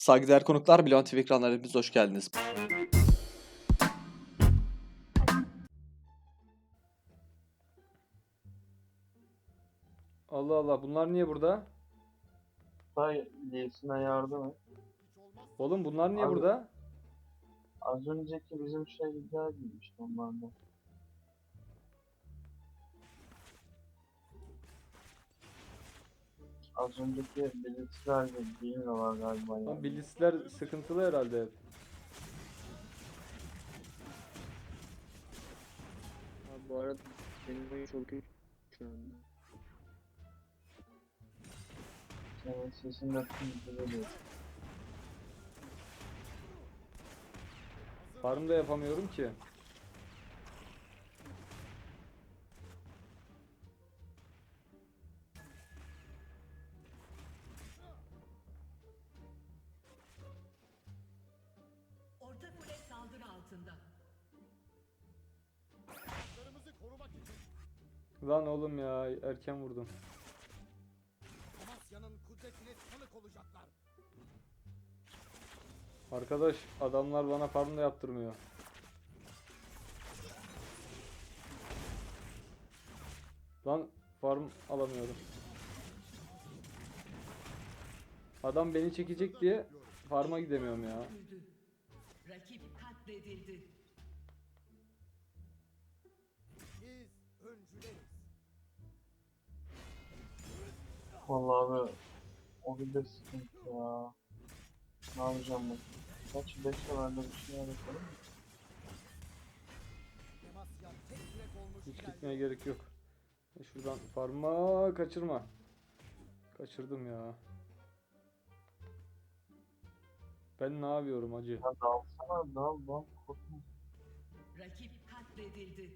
Saygıdeğer konuklar, Bilon TV ekranlarına hepiniz hoş geldiniz. Allah Allah bunlar niye burada? Say Lee'sine yardım et. Oğlum bunlar niye Abi- burada? Az önceki bizim şey güzel giymişti onlardan. Az önceki belirtiler de giymiyorlar galiba yani. bilisler sıkıntılı herhalde hep. Abi bu arada benim oyun çok kötü şu anda. Senin sesin de tüm. Farm da yapamıyorum ki. Altında. Lan oğlum ya erken vurdum. Amasya'nın kudretine tanık olacaklar. Arkadaş adamlar bana farm da yaptırmıyor. Lan farm alamıyorum. Adam beni çekecek diye farma gidemiyorum ya. Rakip katledildi. Biz öncüleriz. Vallahi abi o bir de sıkıntı ya. Ne yapacağım ben? Kaç 5 lirayla bir şey yapalım mı? Hiç gitmeye gerek yok. E Şuradan farma kaçırma. Kaçırdım ya. Ben ne yapıyorum acı? Ya dalsana dal dal korkma. Rakip katledildi.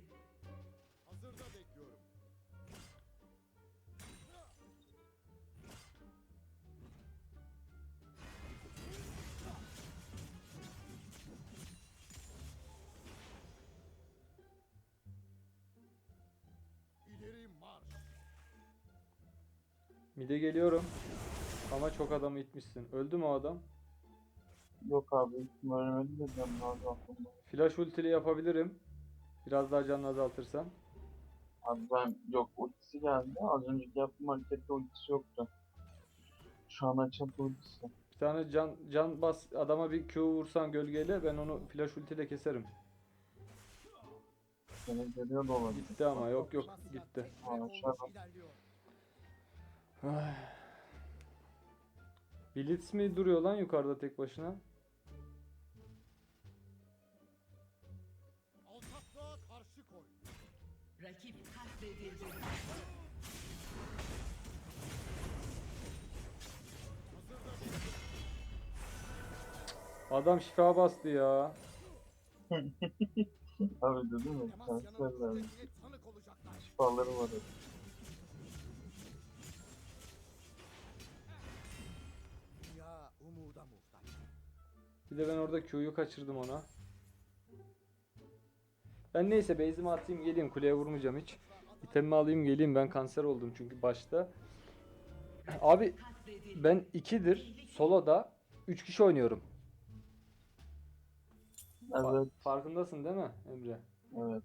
Hazırda bekliyorum. İleri marş. Mide geliyorum. Ama çok adamı itmişsin. Öldü mü o adam? Yok abi hiç ölmedi de lazım aklımda. Flash ultili yapabilirim. Biraz daha canını azaltırsam. Abi ben yok ultisi geldi. Az önceki yaptığım harekette ultisi yoktu. Şu an açan ultisi. Bir tane can can bas adama bir Q vursan gölgeyle ben onu flash ultiyle keserim. Seni geliyor da olabilir. Gitti ama yok yok gitti. Aa. Blitz mi duruyor lan yukarıda tek başına? Rakip katledildi. Adam şifa bastı ya. Abi dedim mi? Olacaklar. Şifaları var. muhtaç. Bir de ben orada Q'yu kaçırdım ona. Ben neyse base'imi atayım geleyim kuleye vurmayacağım hiç. İtemimi alayım geleyim ben kanser oldum çünkü başta. Abi ben 2'dir soloda 3 kişi oynuyorum. Evet, Farkındasın değil mi Emre? evet.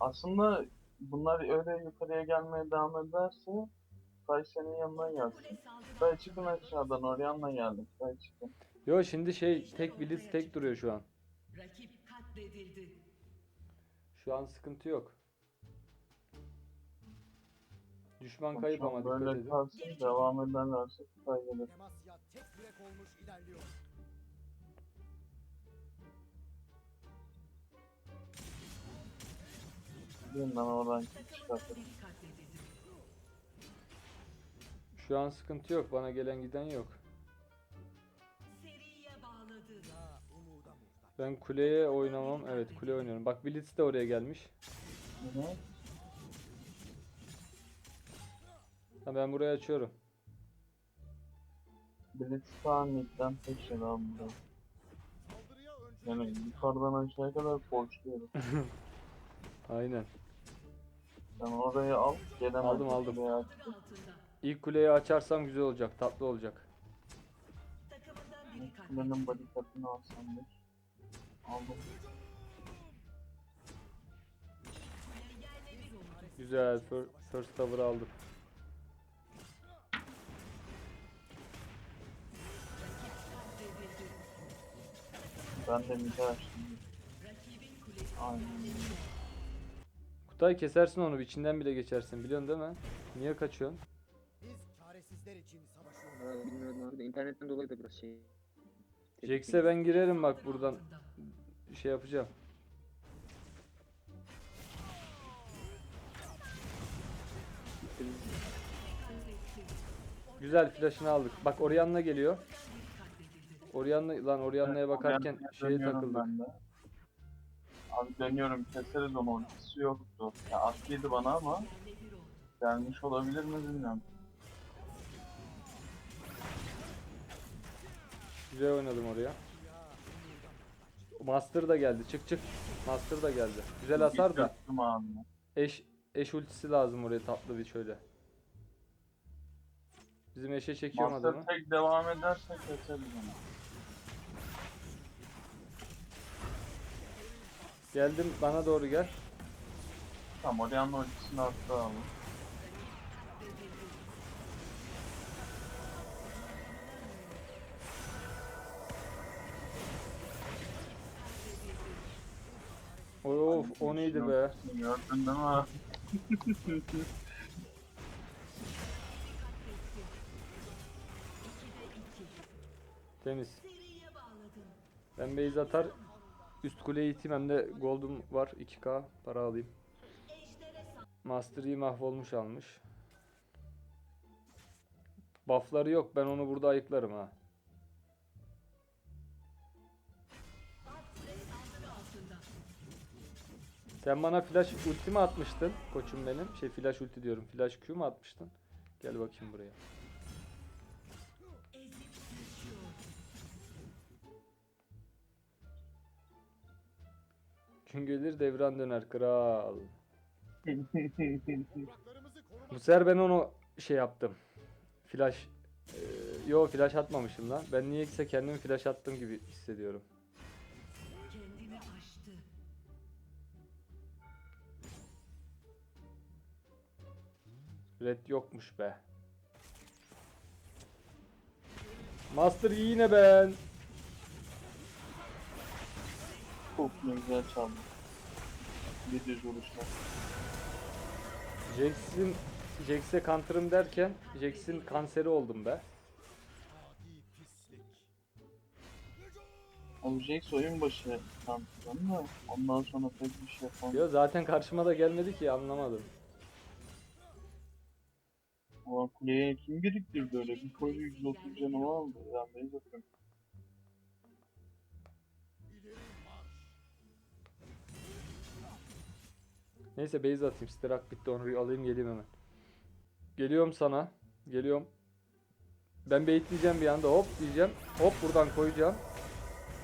Aslında bunlar öyle yukarıya gelmeye devam ederse Say senin yanına gelsin. Say çıkın aşağıdan yanına geldim. Say çıkın. Yo şimdi şey tek blitz tek duruyor şu an. Rakip katledildi. Şu an sıkıntı yok. Düşman kayıp ama dikkat Böyle edin. kalsın devam ederlerse Say gelir. Demasya tek yürek olmuş ilerliyor. Yeniden oradan Takımından çıkartırım. Şu an sıkıntı yok. Bana gelen giden yok. Ben kuleye oynamam. Evet kule oynuyorum. Bak Blitz de oraya gelmiş. Hı hı. Ha, ben burayı açıyorum. Midden şey abi burada. Saldırıya öncülük Yani yukarıdan aşağıya kadar koşuyorum. Aynen. Sen orayı al, gelemezsin. Aldım, aldım. Aç. Altında. İlk kuleyi açarsam güzel olacak. Tatlı olacak. Kulenin bodyguard'ını alsam bir. Aldım. Güzel. fir- First cover aldık. Ben de mide açtım. Aynen. Kutay kesersin onu. içinden bile geçersin. Biliyorsun değil mi? Niye kaçıyorsun? Biz çaresizler için savaşıyoruz. Bilmiyorum abi de internetten dolayı da biraz şey. Jax'e ben girerim bak buradan. Şey yapacağım. Güzel flash'ını aldık. Bak Orianna geliyor. Orianna lan Orianna'ya bakarken Oraya şeye takıldık. Abi dönüyorum keseriz onu ultisi yoktu. Ya attıydı bana ama gelmiş olabilir mi bilmiyorum. Güzel oynadım oraya. Master da geldi. Çık çık. Master da geldi. Güzel hasar da. Eş eş ultisi lazım oraya tatlı bir şöyle. Bizim eşe çekiyorum Master adamı. tek devam ederse keseriz onu. Geldim bana doğru gel. Tamam Orianna ultisini attı abi. O neydi be. Temiz. Ben base atar üst kuleye iteyim hem de gold'um var 2k para alayım. Master mahvolmuş almış. Buff'ları yok ben onu burada ayıklarım ha. Sen bana flash ulti mi atmıştın koçum benim? Şey flash ulti diyorum. Flash Q mu atmıştın? Gel bakayım buraya. Gün gelir devran döner kral. Bu sefer ben onu şey yaptım. Flash eee, yo flash atmamışım lan. Ben niyeyse kendimi flash attım gibi hissediyorum. Red yokmuş be. Master Yi yine ben. Çok ne güzel çaldı. Bir düz vuruşlar. Jax'in Jax'e counter'ım derken Jax'in kanseri oldum be. Abi Jax oyun başı tanıtıyorum da ondan sonra pek bir şey yapamadım. Yo zaten karşıma da gelmedi ki anlamadım. Ulan kuleye kim biriktirdi öyle? Bir koyu 130 canımı aldı. Ya ben bakıyorum. İleri marş. Neyse base atayım. Sterak bitti onu bir alayım geleyim hemen. Geliyorum sana. Geliyorum. Ben baitleyeceğim bir anda hop diyeceğim. Hop buradan koyacağım.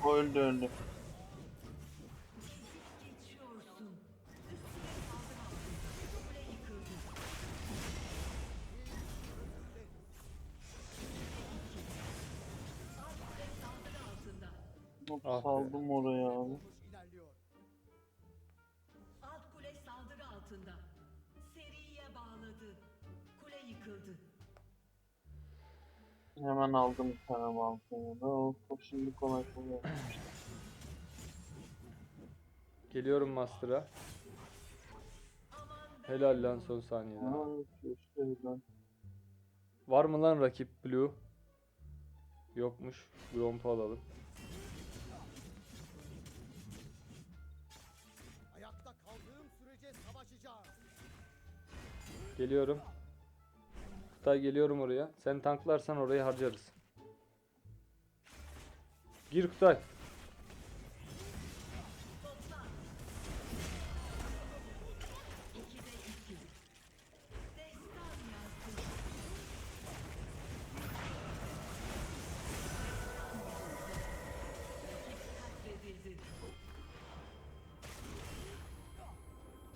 O öldü öldü. Ah be. saldım oraya abi. Alt kule saldırı altında. Seriye bağladı. Kule yıkıldı. Hemen aldım bir tane balkonu da. O şimdi kolay kolay. Geliyorum Master'a. Helal lan son saniyede. Ha, işte ben. Var mı lan rakip Blue? Yokmuş. Gromp'u alalım. Geliyorum. Kutay geliyorum oraya. Sen tanklarsan orayı harcarız. Gir Kutay.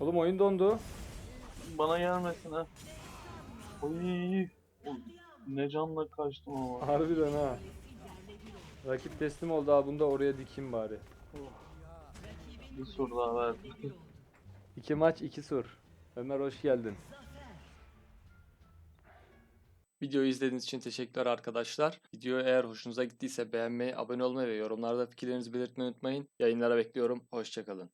Oğlum oyun dondu. Bana gelmesin ha. Oy. O- Ne canla kaçtım ama. Harbiden ha. Rakip teslim oldu abi bunu da oraya dikeyim bari. Bir sur daha verdi. İki maç iki sur. Ömer hoş geldin. Videoyu izlediğiniz için teşekkürler arkadaşlar. Video eğer hoşunuza gittiyse beğenmeyi, abone olmayı ve yorumlarda fikirlerinizi belirtmeyi unutmayın. Yayınlara bekliyorum. Hoşçakalın.